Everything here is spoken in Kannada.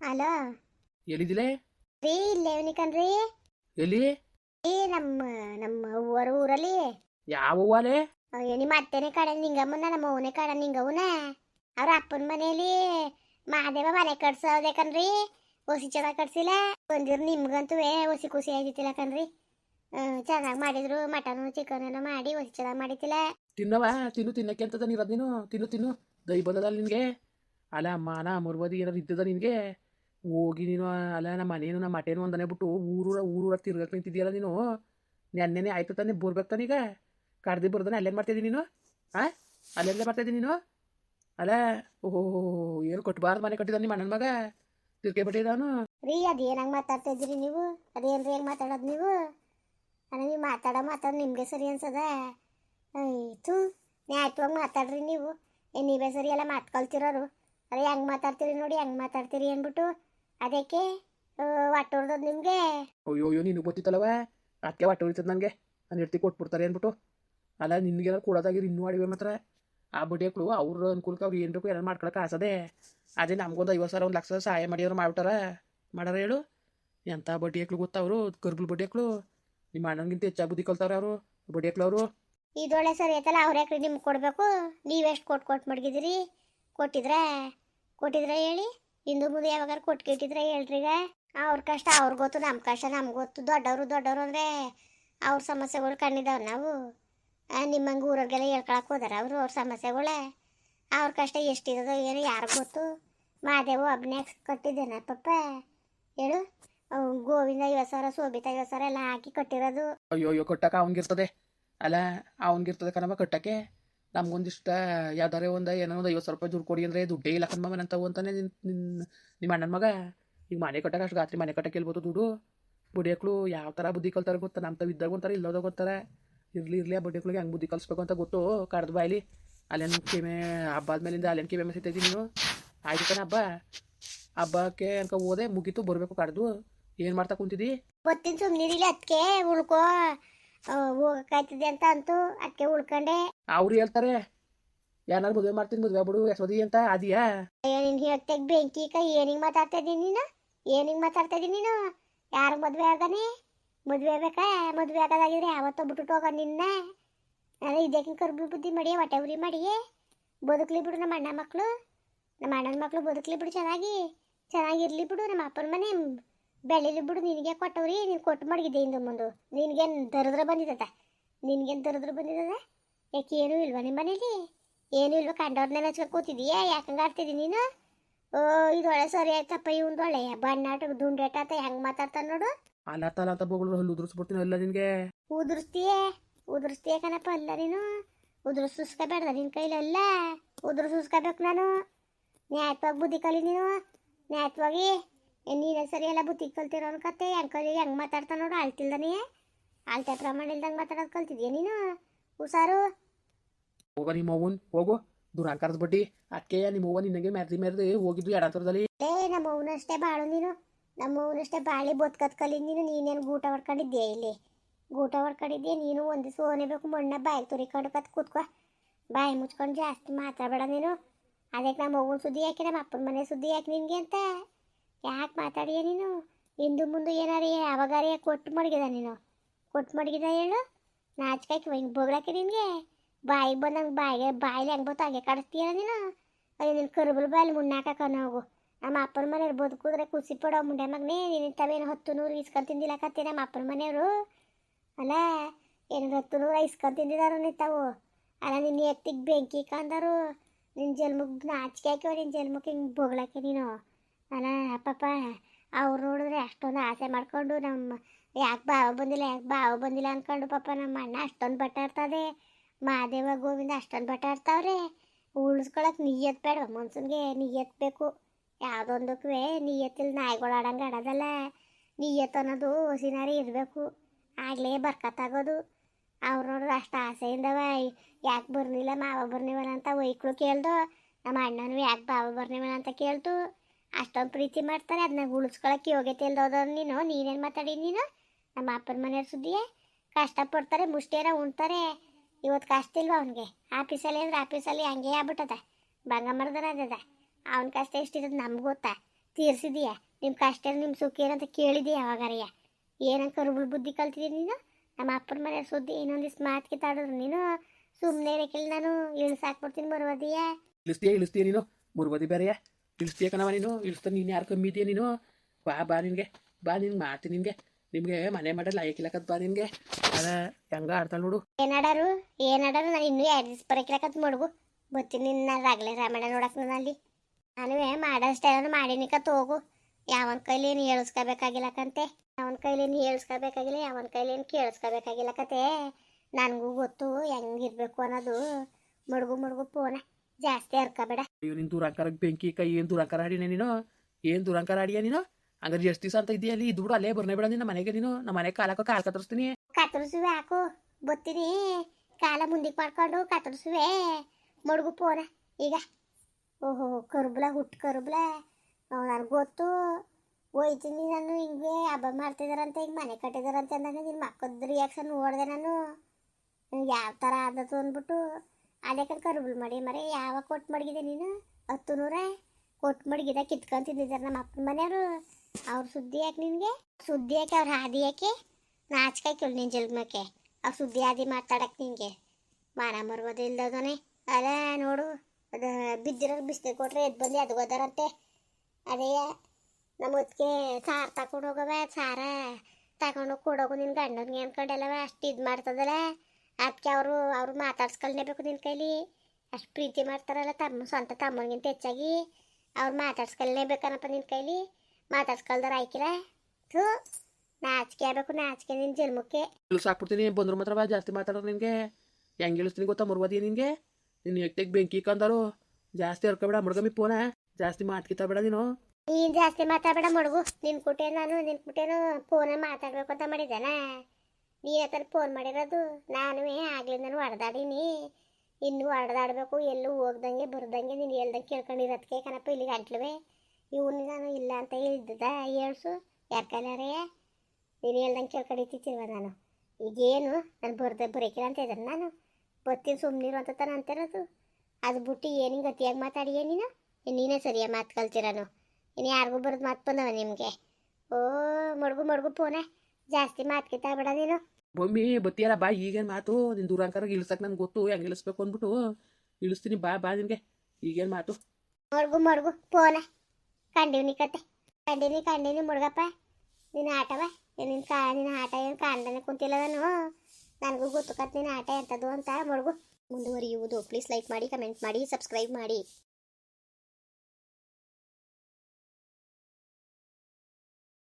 ಹಲೋ? ಎಲ್ಲಿದಿಲೆ? ರೀ ಇಲ್ಲೇ ಕಣ್ರಿ ಎಲ್ಲಿ? ಏ ನಮ್ಮ ನಮ್ಮ ಊರ ಊರಲ್ಲಿ. ಯಾವ ಹೂವಾಲೆ ಅಯ್ಯೋ ನಿಮ್ಮ ಅತ್ತೆನೇ ಕಡ ನಿಂಗಮ್ಮನ ನಮ್ಮ ಅವನೇ ಕಡ ನಿಂಗವನ ಅವ್ರ ಅಪ್ಪನ ಮನೇಲಿ ಮಹಾದೇವ ಮನೆ ಕಟ್ಸೋದೆ ಕಣ್ರಿ. ಹೊಸಿ ಚೆನ್ನಾಗಿ ಕಟ್ಸಿಲ್ಲ. ಬಂದಿರು ನಿಮ್ಗಂತೂ ಹೊಸಿ ಖುಷಿ ಆಗಿತ್ತಿಲ್ಲ ಕಣ್ರಿ. ಚೆನ್ನಾಗಿ ಮಾಡಿದ್ರು. ಮಟನ್ ಚಿಕನ್ ಎಲ್ಲ ಮಾಡಿ ಹೊಸಿ ಚೆನ್ನಾಗಿ ಮಾಡಿತಿಲ್ಲ ತಿನ್ನವ? ತಿನ್ನು ತಿನ್ನಕ್ಕೆ ಅಂತದ ನೀರದ್ ನೀನು? ತಿನ್ನು ತಿನ್ನು. ದೈ ಬಂದದ ನಿನಗೆ? ಅಲ್ಲ ಮಾನ ಮುರ್ಬದಿ ಏನಾರು ಇದ್ದದ ನಿನಗೆ? ಹೋಗಿ ನೀನು ಅಲ್ಲ ನಮ್ಮ ಮನೇನು ನಮ್ಮ ಮಟೇನು ಒಂದನೇ ಬಿಟ್ಟು ಊರೂರ ಊರೂರ ತಿರ್ಗಕ್ಕೆ ನಿಂತಿದ್ಯಲ್ಲ ನೀನು? ನೆನ್ನೆನೆ ಆಯ್ತು ತಾನೆ, ಬರ್ಬೇಕು ತಾನೀಗ? ಕಡ್ದು ಬರ್ದಾನೆ, ಅಲ್ಲೇನು ಮಾಡ್ತಿದ್ದೀನಿ ನೀನು? ಆ? ಅಲ್ಲೆಲ್ಲ ಮಾಡ್ತಾಯಿದ್ದೀನಿ ನೀನು? ಅಲ್ಲ, ಓಹೋ, ಏನು ಕೊಟ್ಬಾರ್ದು ಮನೆ ಕಟ್ಟಿದ ನಿಮ್ಮ ಅಣ್ಣನ ಮಗ? ತಿರ್ಕೆ ಬಿಟ್ಟಿದ್ದಾನು ರೀ ಅದೇನಂಗೆ ಮಾತಾಡ್ತಾ ಇದ್ದೀರಿ ನೀವು? ಅದೇನು ಅದೇನ್ರಿ ಹೆಂಗೆ ಮಾತಾಡೋದು ನೀವು? ಅಲ್ಲ, ನೀವು ಮಾತಾಡೋ ಮಾತಾಡೋ ನಿಮಗೆ ಸರಿ ಅನ್ಸದ? ಆಯ್ತು ನ್ಯಾಯವಾಗಿ ಮಾತಾಡ್ರಿ ನೀವು. ನೀವೇ ಸರಿ ಎಲ್ಲ ಮಾತ್ಕೊಳ್ತಿರೋರು. ಅದೇ ಹೆಂಗೆ ಮಾತಾಡ್ತೀರಿ ನೋಡಿ, ಹೆಂಗೆ ಮಾತಾಡ್ತೀರಿ ಅಂದ್ಬಿಟ್ಟು ಅದಕ್ಕೆ ಒಟ್ಟೋರ್ದದು ನಿಮಗೆ? ಅಯ್ಯೋ ಅಯ್ಯೋ ನೀನು ಗೊತ್ತಿತ್ತಲ್ಲವ? ಅದಕ್ಕೆ ಹೊಟ್ಟೆ ಉಳಿತದ ನನಗೆ. ನಾನು ಹೆಡ್ತಿ ಕೊಟ್ಬಿಡ್ತಾರೆ ಅಂದ್ಬಿಟ್ಟು. ಅಲ್ಲ ನಿನಗೇನಾರು ಕೊಡೋದಾಗಿರಿ ಇನ್ನೂ ಅಡಿವೆ ಮಾತ್ರ. ಆ ಬಡ್ಡಿಗಳು ಅವ್ರ ಅನುಕೂಲಕ್ಕೆ ಅವ್ರು ಏನು ಬೇಕು ಏನಾರು ಮಾಡ್ಕೊಳಕ್ಕೆ ಆಸದೆ. ಅದೇ ನಮಗೊಂದು ಐವತ್ತು ಸಾವಿರ ಒಂದು ಲಕ್ಷ ಸಹಾಯ ಮಾಡಿದ್ರು ಮಾಡ್ಬಿಟ್ಟಾರ. ಮಾಡಾರ ಹೇಳು. ಎಂಥ ಬಡ್ಡಿ ಹಾಕ್ಲು ಗೊತ್ತವರು ಕರ್ಗುಲ್ ಬಡ್ಡಿ ಹಾಕ್ಳು ನಿಮ್ಮ ಅಣ್ಣನಿಗಿಂತ ಹೆಚ್ಚಾಗಿ ಬುದ್ಧಿ ಕಲ್ತಾರ ಅವರು ಬಡ್ಡಿ ಹಾಕ್ಳು ಅವರು? ಇದೊಳ್ಳೆ ಸರಿ ಐತಲ್ಲ ಅವ್ರ ಯಾಕ್ರಿ ನಿಮ್ಗೆ ಕೊಡಬೇಕು? ನೀವೆಷ್ಟು ಕೊಟ್ಟು ಕೊಟ್ಟು ಮಡಗಿದಿರಿ? ಕೊಟ್ಟಿದ್ರೆ? ಕೊಟ್ಟಿದ್ರೆ ಹೇಳಿ? ಇಂದು ಮುಂದೆ ಯಾವಾಗಾರು ಕೊಟ್ಕಿಟ್ಟಿದ್ರೆ ಹೇಳ್ರಿಗ? ಅವ್ರ ಕಷ್ಟ ಅವ್ರಿಗೆ ಗೊತ್ತು ನಮ್ಮ ಕಷ್ಟ ನಮ್ಗೆ ಗೊತ್ತು. ದೊಡ್ಡವರು ದೊಡ್ಡವರು ಅಂದರೆ ಅವ್ರ ಸಮಸ್ಯೆಗಳು ಕಂಡಿದ್ದಾವೆ ನಾವು. ನಿಮ್ಮಂಗೆ ಊರವ್ರಿಗೆಲ್ಲ ಹೇಳ್ಕೊಳಕ್ಕೆ ಹೋದಾರ ಅವರು ಅವ್ರ ಸಮಸ್ಯೆಗಳೇ. ಅವ್ರ ಕಷ್ಟ ಎಷ್ಟಿದೋ ಏನು ಯಾರು ಗೊತ್ತು. ಮಾದೇವು ಒಬ್ಬನೇ ಕಟ್ಟಿದ್ದೇನ ಪಪ್ಪ. ಹೇಳು. ಗೋವಿಂದ ಐವತ್ತು ಸಾವಿರ, ಶೋಭಿತ ಐವತ್ತು ಸಾವಿರ ಎಲ್ಲ ಹಾಕಿ ಕಟ್ಟಿರೋದು. ಅಯ್ಯೋ ಅಯ್ಯೋ ಕಟ್ಟಕ್ಕೆ ಅವನಿಗಿರ್ತದೆ. ಅಲ್ಲ, ಅವನಿಗಿರ್ತದೆ ಕಣಮ್ಮ ಕಟ್ಟಕ್ಕೆ. ನಮ್ಗೊಂದಿಷ್ಟ ಯಾವ್ದಾರೆ ಒಂದು ಏನೋ ಒಂದು ಐವತ್ತು ಸಾವಿರ ರೂಪಾಯಿ ದುಡ್ಡು ಕೊಡಿ ಅಂದ್ರೆ ದುಡ್ಡೇ ಇಲ್ಲ ಕಣ್ಮ ಅಂತವು ಅಂತಾನೆ ನಿನ್ನ ನಿನ್ನ ನಿಮ್ಮ ಅಣ್ಣನ ಮಗ. ಈಗ ಮನೆ ಕಟ್ಟಕ್ಕೆ ಅಷ್ಟು ರಾತ್ರಿ ಮನೆ ಕಟ್ಟಕ್ಕೆ ಇಲ್ಬೋದು ದುಡ್ಡು? ಬುಡಿಯಕ್ಳು ಯಾವ ಥರ ಬುದ್ಧಿ ಕಲ್ತಾರೆ ಗೊತ್ತಾ? ನಮ್ಮ ತಾವು ಇದ್ದಾಗ ಒಂಥರ ಇಲ್ಲೋದಾಗ ಗೊತ್ತಾರೆ? ಇರಲಿ ಇರಲಿ ಆ ಬುಡಿಯಕ್ಳಿಗೆ ಹೆಂಗೆ ಬುದ್ಧಿ ಕಲಿಸ್ಬೇಕು ಅಂತ ಗೊತ್ತು. ಕಡ್ದು ಬಾಯ್ಲಿ, ಅಲ್ಲೇನು ಕಿಮೆ, ಹಬ್ಬ ಆದ್ಮೇಲಿಂದ ಅಲ್ಲೇನು ಕಿಮೆ ಮೆಸಿತೈತಿ ನೀನು? ಆಯ್ತು ಹಬ್ಬ. ಹಬ್ಬಕ್ಕೆ ಅನ್ಕ ಹೋದೆ, ಮುಗೀತು, ಬರಬೇಕು ಕಡ್ದು ಏನು ಮಾಡ್ತಾ ಕುಂತಿದ್ದಿ ಗೊತ್ತಿನ ಸುಮ್ಮನಿರಿಲ್ಲ ಅದಕ್ಕೆ ಉಳ್ಕೋ. ಹೋಗಕ್ಕಾಯ್ತದೆ ಅಂತ ಅಂತು ಅದಕ್ಕೆ ಉಳ್ಕೊಂಡೆ. ಅವ್ರು ಹೇಳ್ತಾರೆ ಯಾರು ಮದುವೆ ಮಾಡ್ತೀನಿ ಮದುವೆ ಬಿಡು ಯಶೋದಿ ಅಂತ ಅದೀಯಾ? ನಿನ್ ಹೇಳ್ತಾಗ ಬೆಂಕಿ ಕೈ ಏನಿಗೆ ಮಾತಾಡ್ತಾ ನೀನು? ಏನಿಗೆ ಮಾತಾಡ್ತಾ ನೀನು? ಯಾರು ಮದುವೆ ಆಗನೆ? ಮದುವೆ ಬೇಕಾ ಮದುವೆ ಆಗೋದಾಗಿದ್ರೆ ಯಾವತ್ತೋ ಬಿಟ್ಟು ಹೋಗ ನಿನ್ನ. ಅದೇ ಇದಕ್ಕೆ ಕರ್ಬು ಬುದ್ಧಿ ಮಾಡಿ ಹೊಟ್ಟೆ ಉರಿ ಮಾಡಿ ಬದುಕಲಿ ಬಿಡು ನಮ್ಮ ಅಣ್ಣ ಮಕ್ಕಳು ನಮ್ಮ ಅಣ್ಣನ ಮಕ್ಕಳು ಬದುಕಲಿ ಬಿಡು ಚೆನ್ನಾಗಿ. ಚೆನ್ನಾಗಿರ್ಲಿ ಬಿಡು ನಮ್ಮ ಅಪ್ಪನ ಮನೆ. ಬೆಳೀಲಿ ಬಿಡು ನಿನಗೆ ಕೊಟ್ಟವ್ರಿ ನೀನು ಕೊಟ್ಟು ಮಡಗಿದ್ದೆ ಇಂದು ಮುಂದು. ನಿನಗೇನು ದರಿದ್ರ ಬಂದಿದ್ದದ? ನಿನಗೇನು ದರಿದ್ರ ಬಂದಿದ್ದದ? ಯಾಕೆ ಏನೂ ಇಲ್ವಾ ನಿಮ್ಮ ಮನೇಲಿ? ಏನೂ ಇಲ್ವಾ? ಕಂಡವ್ರನ್ನೆಲ್ಲ ಹಚ್ಕೊಂಡು ಕೂತಿದೀಯಾ? ಯಾಕಂಗೆ ಆಡ್ತಿದ್ದಿ ನೀನು? ಓ ಇದು ಒಳ್ಳೆ ಸರಿ ಆಯ್ತಪ್ಪ ಇವಂದು ಒಳ್ಳೆ ಬಣ್ಣಾಟ ದುಂಡೇಟಾತ ಹೆಂಗೆ ಮಾತಾಡ್ತಾನೆ ನೋಡು. ಅಲ್ಲ ತಲ ಅಂತ ಬೋಗಳು ಹಲ್ಲು ಉದುರಿಸ್ಬಿಡ್ತೀನಿ ಅಲ್ಲ ನಿನಗೆ? ಉದುರಿಸ್ತೀಯೇ? ಉದುರಿಸ್ತೀಯ ಕಣಪ್ಪ ಅಲ್ಲ ನೀನು? ಉದುರು ಸುಸ್ಕೋಬೇಡ್ದ ನಿನ್ನ ಕೈಲಲ್ಲ? ಉದುರು ಸುಸ್ಕೋಬೇಕು ನಾನು? ನ್ಯಾಯತ್ವಾಗಿ ಬುದ್ಧಿ ಕಲಿ ನೀನು? ನ್ಯಾಯವಾಗಿ ನೀನೇ ಸರಿ ಎಲ್ಲ ಬುತ್ತಿ ಕಲ್ತಿರೋ ಕತೆ? ಹೆಂಗ್ ಕಲಿ ಹೆಂಗೆ ಮಾತಾಡ್ತಾ ನೋಡು ಅಳ್ತಿಲ್ದನೇ ಅಳ್ತೆ ಪ್ರಮಾಣ ಇಲ್ದಂಗೆ ಮಾತಾಡೋದು ಕಲ್ತಿದ್ಯಾ ನೀನು? ಹುಷಾರು? ಹೋಗ ನಿಮ್ಮ ಅವ್ವನ್ ಹೋಗು. ದುರಾಂಕಾರದ ಬಡ್ಡಿ. ಅಕ್ಕೆ ನಿಮ್ಮ ಅವ್ವ ನಿನಗೆ ಮೆರ್ದಿ ಮೆರ್ದಿ ಹೋಗಿದ್ದು ಎಡಂತರದಲ್ಲಿ. ಏ ನಮ್ಮ ಅವನಷ್ಟೇ ಬಾಳು ನೀನು. ನಮ್ಮ ಅವನಷ್ಟೇ ಬಾಳಿ ಬದುಕತ್ ಕಲಿ ನೀನು. ನೀನೇನು ಗೂಟ ಹೊಡ್ಕೊಂಡಿದ್ದೆ ಇಲ್ಲಿ? ಗೂಟ ಹೊಡ್ಕೊಂಡಿದ್ದೆ ನೀನು ಒಂದು ಸೋನೆ ಬೇಕು ಮಣ್ಣ ಬಾಯಿ ತುರಿಕೊಂಡು ಕತ್ ಕೂತ್ಕೊ. ಬಾಯಿ ಮುಚ್ಕೊಂಡು ಜಾಸ್ತಿ ಮಾತಾಡಬೇಡ ನೀನು. ಅದಕ್ಕೆ ನಮ್ಮ ಅವ್ವನ ಸುದ್ದಿ ಹಾಕಿ ನಮ್ಮ ಅಪ್ಪನ ಮನೆ ಸುದ್ದಿ ಹಾಕಿ ನಿನಗೆ ಅಂತ. ಯಾಕೆ ಮಾತಾಡಿಯ ನೀನು? ಇಂದು ಮುಂದೆ ಏನಾರು ಯಾವಾಗಾರ ಕೊಟ್ಟು ಮಡಗಿದ ನೀನು? ಕೊಟ್ಟು ಮಡಗಿದ ಹೇಳು ನಾಚಿಕಾಕಿ ಹಿಂಗೆ ಬೋಗ್ಲಾಕೆ ನಿನಗೆ? ಬಾಯಿಗೆ ಬಂದಂಗೆ ಬಾಯಿಗೆ ಬಾಯಿಲಿ ಹೆಂಗೆ ಬತ್ತು ಹಂಗೆ ಕಡಿಸ್ತೀಯಲ್ಲ ನೀನು? ಅಯ್ಯೋ ನಿನ್ನ ಕರುಬಲ್ ಬಾಯಲ್ಲಿ ಮುಣ್ಣಾಕ ಹೋಗು. ನಮ್ಮ ಅಪ್ಪನ ಮನೆಯವ್ರು ಬದುಕಿದ್ರೆ ಖುಷಿ ಪಡೋ ಮುಂಡೆ ಮಗನೇ, ನೀನು ಇಂಥವೇನು ಹತ್ತು ನೂರು ಇಸ್ಕೊಂಡು ತಿಂದಿಲ್ಲಕತ್ತಿ ನಮ್ಮ ಅಪ್ಪನ ಮನೆಯವರು? ಅಲ್ಲ ಏನು ಹತ್ತು ನೂರು ಇಸ್ಕೊಂಡು ತಿಂದಿದಾರು ನಿಂತಾವು? ಅಲ್ಲ, ನಿನ್ನ ಎತ್ತಿಗೆ ಬೆಂಕಿ ಕಂದರು? ನಿನ್ನ ಜನ್ಮಕ್ಕೆ ನಾಚಿಕೆ ಹಾಕಿವ ನಿನ್ನ ಜನ್ಮಕ್ಕೆ ಹಿಂಗೆ ಬೋಗ್ಲಾಕೆ ನೀನು? ಅಲ್ಲ ಅಪ್ಪಪ್ಪ, ಅವ್ರು ನೋಡಿದ್ರೆ ಅಷ್ಟೊಂದು ಆಸೆ ಮಾಡ್ಕೊಂಡು ನಮ್ಮ ಯಾಕೆ ಬಾವ ಬಂದಿಲ್ಲ, ಯಾಕೆ ಬಾವ ಬಂದಿಲ್ಲ ಅಂದ್ಕೊಂಡು ಪಾಪ ನಮ್ಮ ಅಣ್ಣ ಅಷ್ಟೊಂದು ಬಟ್ಟ ಇರ್ತದೆ ಮಹಾದೇವ, ಗೋವಿಂದ ಅಷ್ಟೊಂದು ಬಟ್ಟ ಆಡ್ತಾವ್ರೆ ಉಳಿಸ್ಕೊಳಕ್ಕೆ ನೀಯತ್ ಬೇಡ ಮನ್ಸನ್ಗೆ ನೀಯತ್ ಬೇಕು. ಯಾವುದೊಂದಕ್ಕೂ ನೀಯತ್ತಿಲ್ಲ ನಾಯಿಗಳು ಆಡಂಗೆ ಆಡೋದಲ್ಲ. ನೀಯತ್ ಅನ್ನೋದು ಸಿನಾರಿ ಇರಬೇಕು. ಆಗಲೇ ಬರ್ಕತ್ತಾಗೋದು ಅವ್ರು ನೋಡಿದ್ರೆ ಅಷ್ಟು ಆಸೆಯಿಂದವ ಯಾಕೆ ಬರ್ನಿಲ್ಲ ಮಾವ ಬರ್ನಿವಲ್ಲ ಅಂತ ವೈಕ್ಳು ಕೇಳ್ದೋ. ನಮ್ಮ ಅಣ್ಣನೂ ಯಾಕೆ ಬಾವ ಬರ್ನಿವಲ್ಲ ಅಂತ ಕೇಳ್ತು ಅಷ್ಟೊಂದು ಪ್ರೀತಿ ಮಾಡ್ತಾರೆ ಅದನ್ನ ಉಳಿಸ್ಕೊಳಕ್ಕೆ ಯೋಗ್ಯತೆ ಇಲ್ದೋದವ್ರು ನೀನು, ನೀನೇನು ಮಾತಾಡಿ ನೀನು? ನಮ್ಮ ಅಪ್ಪನ ಮನೆಯವ್ರ ಸುದ್ದಿಯೇ? ಕಷ್ಟಪಡ್ತಾರೆ ಮುಷ್ಟಿಯರ ಉಣ್ತಾರೆ. ಇವತ್ತು ಕಷ್ಟ ಇಲ್ವಾ ಅವನಿಗೆ? ಆಫೀಸಲ್ಲಿ ಅಂದ್ರೆ ಆಫೀಸಲ್ಲಿ ಹಂಗೆ ಆಗ್ಬಿಟ್ಟದ. ಭಂಗ ಮರದನ ಅದ ಅವನ ಕಷ್ಟ ಎಷ್ಟಿರೋದು ನಮ್ಗೆ ಗೊತ್ತಾ? ತೀರ್ಸಿದೀಯ? ನಿಮ್ಮ ಕಷ್ಟ ನಿಮ್ಮ ಸುಖ ಏನಂತ ಕೇಳಿದೀಯ ಯಾವಾಗಾರಯ್ಯ ಏನಂತ ಕರುಬುಳು ಬುದ್ಧಿ ಕಲ್ತಿದ್ದೀನಿ ನೀನು? ನಮ್ಮ ಅಪ್ಪನ ಮನೆ ಸುದ್ದಿ ಇನ್ನೊಂದಿಷ್ಟು ಮಾತು ಕಿತ್ತಾಡಿದ್ರು ನೀನು? ಸುಮ್ಮನೆ ಇರಕ್ಕಿಲ್ಲ ನಾನು ಇಳಿಸಾಕ್ಬಿಡ್ತೀನಿ ಬರುವುದೀಯ ಇಳಿಸ್ತೀಯ ಇಳಿಸ್ತೀಯ ನೀನು? ಮುರ್ಬದಿ ಬೇರೆಯ? ಇಳಿಸ್ತೀಯ ಕಣವ ನೀನು? ಇಳಿಸ್ತಾ ನೀನು ಯಾರು ಕಮ್ಮಿ ಇದೆಯಾ ನೀನು? ಬಾ ಬಾ ನಿನಗೆ. ಬಾ ನಿನ್ಗೆ ಮಾಡ್ತೀನಿ ನಿನಗೆ. ನಿಮಗೆ ಮನೆ ಮಾಡಲ್ಲ ಲಾಯಕ್ಕಿಲ್ಲಕತ್ ಬಾ ನಿನಗೆ. ಅದ ಹೆಂಗ ಆಡ್ತಾಳೆ ನೋಡು. ಏನಾಡಾರು? ಏನಾಡಾರು? ನಾನು ಇನ್ನೂ ಎರಡು ದಿವಸ ಬರಕಿಲಕತ್ ಮಡಗು. ಬರ್ತೀನಿ ನಿನ್ನ ರಾಗ್ಲೇ ರಾಮಣ್ಣ ನೋಡಕ್ ನಾನು ಅಲ್ಲಿ. ನಾನು ಮಾಡೋಷ್ಟೇ ಮಾಡಿನಿಕತ್ ಹೋಗು. ಯಾವನ ಕೈಲಿ ಏನು ಹೇಳಿಸ್ಕೋಬೇಕಾಗಿಲ್ಲಕಂತೆ ಯಾವನ ಕೈಲಿ ಏನು ಹೇಳಿಸ್ಕೋಬೇಕಾಗಿಲ್ಲ? ಯಾವನ ಕೈಲಿ ಏನು ಕೇಳಿಸ್ಕೋಬೇಕಾಗಿಲ್ಲ ಕತೆ? ನನಗೂ ಗೊತ್ತು ಹೆಂಗಿರ್ಬೇಕು ಅನ್ನೋದು. ಮಡ್ಗು ಮಡ್ಗು ಫೋನ. ಜಾಸ್ತಿ ಅರ್ಕಬೇಡ ಅಯ್ಯೋ ನಿನ್ ದುರಂಕಾರಕ್ಕೆ ಬೆಂಕಿ ಕೈ ಏನ್ ದುರಂಕಾರ ಆಡಿನ ನೀನು? ಏನ್ ದುರಂಕಾರ ಆಡಿಯ ನೀನು? ಹಂಗಾರೆ ಎಷ್ಟು ದಿವಸ ಅಂತ ಇದೆಯಾ ಅಲ್ಲಿ? ಇದ್ದು ಬಿಡು ಅಲ್ಲೇ ಬರ್ನೇ ಬೇಡ ನಿನ್ನ ಮನೆಗೆ ನೀನು. ನಮ್ಮ ಮನೆಗೆ ಕಾಲಕ್ಕ ಕಾಲ್ ಕತ್ತರಿಸ್ತೀನಿ. ಕತ್ತರಿಸುವೆ ಹಾಕು. ಬತ್ತೀನಿ. ಕಾಲ ಮುಂದಕ್ಕೆ ಮಾಡ್ಕೊಂಡು ಕತ್ತರಿಸುವೆ. ಮಡ್ಗು ಪೋನ. ಈಗ. ಓಹೋ ಕರುಬ್ಲ ಹುಟ್ಟು ಕರುಬ್ಲ ನನಗೆ ಗೊತ್ತು. ಹೋಯ್ತೀನಿ ನಾನು ಹಿಂಗೆ. ಹಬ್ಬ ಮಾಡ್ತಿದಾರಂತೆ ಹಿಂಗೆ ಮನೆ ಕಟ್ಟಿದಾರಂತೆ ಅಂದಾಗ ನಿನ್ನ ಮಕ್ಕದ ರಿಯಾಕ್ಷನ್ ನೋಡಿದೆ ನಾನು. ಯಾವ ಥರ ಆದತ್ತು ಅಂದ್ಬಿಟ್ಟು. ಅದಕ್ಕೆ ಕರುಬುಲ್ ಮಾಡಿ ಮರೆ? ಯಾವ ಕೊಟ್ಟು ಮಡಗಿದೆ ನೀನು? ಹತ್ತು ನೂರ ಕೊಟ್ಟು ಮಡಗಿದ ಕಿತ್ಕೊಂತಿದ್ದಾರೆ ನಮ್ಮ ಅಪ್ಪನ ಮನೆಯವರು. ಅವ್ರ ಸುದ್ದಿ ಯಾಕೆ ನಿನಗೆ? ಸುದ್ದಿ ಯಾಕೆ? ಅವ್ರ ಹಾದಿ ಯಾಕೆ? ನಾಚಿಕಾಯ್ತು ನಿನ್ನ ಜಲ್ಮಕ್ಕೆ. ಅವ್ರ ಸುದ್ದಿ ಹಾದಿ ಮಾತಾಡಕ್ಕೆ ನಿನಗೆ. ಮಾನ ಮರ್ಬೋದು ಇಲ್ದೋದನೆ ಅಲ್ಲ ನೋಡು, ಅದು ಬಿದ್ದಿರೋ ಬಿಸಿಲು ಕೊಟ್ರೆ ಎದ್ದು ಬಂದು ಅದು ಓದಾರಂತೆ ಅದೇ ನಮ್ಮ ಹೊತ್ತಿಗೆ ಸಾರು ತಗೊಂಡು ಹೋಗವ ಸಾರ ತಗೊಂಡು ಕೊಡೋಗು ನಿನ್ನ ಗಂಡನಿಗೆ ಅನ್ಕೊಂಡೆಲ್ಲವ ಅಷ್ಟು ಇದು ಮಾಡ್ತದಲ್ಲ. ಅದಕ್ಕೆ ಅವರು ಅವ್ರು ಮಾತಾಡ್ಸ್ಕೊಳ್ಲೇಬೇಕು ನಿನ್ನ ಕೈಲಿ. ಅಷ್ಟು ಪ್ರೀತಿ ಮಾಡ್ತಾರಲ್ಲ ತಮ್ಮ ಸ್ವಂತ ತಮ್ಮನಿಗಿಂತ ಹೆಚ್ಚಾಗಿ. ಅವ್ರು ಮಾತಾಡ್ಸ್ಕೊಳ್ಲೇಬೇಕನಪ್ಪ ನಿನ್ನ ಕೈಲಿ. ಮಾತಾಡ್ಸ್ಕೊಳ್ದಾರ ಆಯ್ಕಿಲ್ಲ ಥೂ ನಾಚಿಕೆ ಆಗಬೇಕು ನಾಚಿಕೆ ನಿನ್ನ ಜನ್ಮಕ್ಕೆ. ಸಾಕ್ಬಿಡ್ತೀನಿ ಬಂದ್ರು ಮಾತ್ರ ಬಾ ಜಾಸ್ತಿ ಮಾತಾಡೋರು ನಿನಗೆ. ಹೆಂಗೆ ಇಳಿಸ್ತೀನಿ ಗೊತ್ತಾ ಮುರ್ಬದಿ ನಿನಗೆ? ನಿನ್ನ ಎಕ್ತೆಗೆ ಬೆಂಕಿ ಕಂದರು ಜಾಸ್ತಿ ಹರ್ಕೊಬೇಡ ಮುಡ್ಗಮ್ಮಿ ಪೋನ. ಜಾಸ್ತಿ ಮಾತ್ಕಿತ್ತಬೇಡ ನೀನು. ನೀನು ಜಾಸ್ತಿ ಮಾತಾಡಬೇಡ ಮಡಗು. ನಿನ್ನ ಕುಟೇನು ನಾನು ನಿನ್ನ ಕುಟೇನು ಫೋನ ಮಾತಾಡಬೇಕು ಅಂತ ಮಾಡಿದ್ದಾನ? ಹತ್ರ ಫೋನ್ ಮಾಡಿರೋದು? ನಾನು ಆಗ್ಲಿಂದನೂ ಹೊಡೆದಾಡೀನಿ ಇನ್ನೂ ಹೊಡೆದಾಡಬೇಕು ಎಲ್ಲೂ ಹೋಗ್ದಂಗೆ, ಬರ್ದಂಗೆ, ನೀನು ಹೇಳ್ದಂಗೆ ಕೇಳ್ಕೊಂಡಿರೋದಕ್ಕೆ ಕಣಪ್ಪ ಇಲ್ಲಿಗೆ ಅಂಟ್ಲುವೆ. ಇವನು ನಾನು ಇಲ್ಲ ಅಂತ ಹೇಳಿದ್ದದ ಹೇಳ್ಸು. ಯಾರ ಕೈಲಾರೆ ನೀನು ಹೇಳ್ದಂಗೆ ಕೇಳ್ಕೊಂಡಿರ್ತಿಲ್ವ ನಾನು. ಈಗೇನು? ನಾನು ಬರ್ದ, ಬರೀಕಿಲ್ಲ ಅಂತ ಇದ್ದಾನೆ ನಾನು. ಬರ್ತೀನಿ ಸುಮ್ಮನಿರು ಅಂತ ತಾನು ಅಂತಿರೋದು. ಅದು ಬಿಟ್ಟು ಏನು ಗತಿಯಾಗಿ ಮಾತಾಡಿಯೇ ನೀನು? ನೀನೇ ಸರಿಯಾಗಿ ಮಾತು ಕಲ್ತಿರೋನು. ಇನ್ನು ಯಾರಿಗೂ ಬರೋದು ಮಾತು ಬಂದವ ನಿಮಗೆ? ಓ, ಮಡ್ಗು ಮಡ್ಗು ಫೋನೆ ಜಾಸ್ತಿ ಮಾತು ಕಿತ್ತಾಬೇಡ ನೀನು. ಬೊಮ್ಮಿ ಬತ್ತಿಯಲ್ಲ ಬಾ ಈಗೇನು ಮಾತು? ನಿನ್ನ ದೂರಾಂಕರಾಗ ಇಳಿಸಕ್ಕೆ ನಂಗೆ ಗೊತ್ತು ಹೆಂಗೆ ಇಳಿಸ್ಬೇಕು ಅಂದ್ಬಿಟ್ಟು ಇಳಿಸ್ತೀನಿ ಬಾ ಬಾ ನಿನಗೆ. ಈಗೇನು ಮಾತು? ಮಡ್ಗು ಮಡ್ಗು ಪೋನ. ಕಂಡೀವ್ನಿ ಕತೆ. ಕಂಡೀನಿ ಕಂಡೀನಿ ಮುಡ್ಗಪ್ಪ ನಿನ್ನ ಆಟವ? ನಿನ್ನ ಕಾ ನಿನ್ನ ಆಟ ಏನು ಕಾಣ್ದಾನೆ ಕುಂತಿಲ್ಲ ನಾನು ನನಗೂ ಗೊತ್ತು ಕತ್ ನಿನ್ನ ಆಟ ಎಂಥದ್ದು ಅಂತ ಮಡ್ಗು ಮುಂದುವರಿಯುವುದು. ಪ್ಲೀಸ್ ಲೈಕ್ ಮಾಡಿ ಕಮೆಂಟ್ ಮಾಡಿ ಸಬ್ಸ್ಕ್ರೈಬ್ ಮಾಡಿ.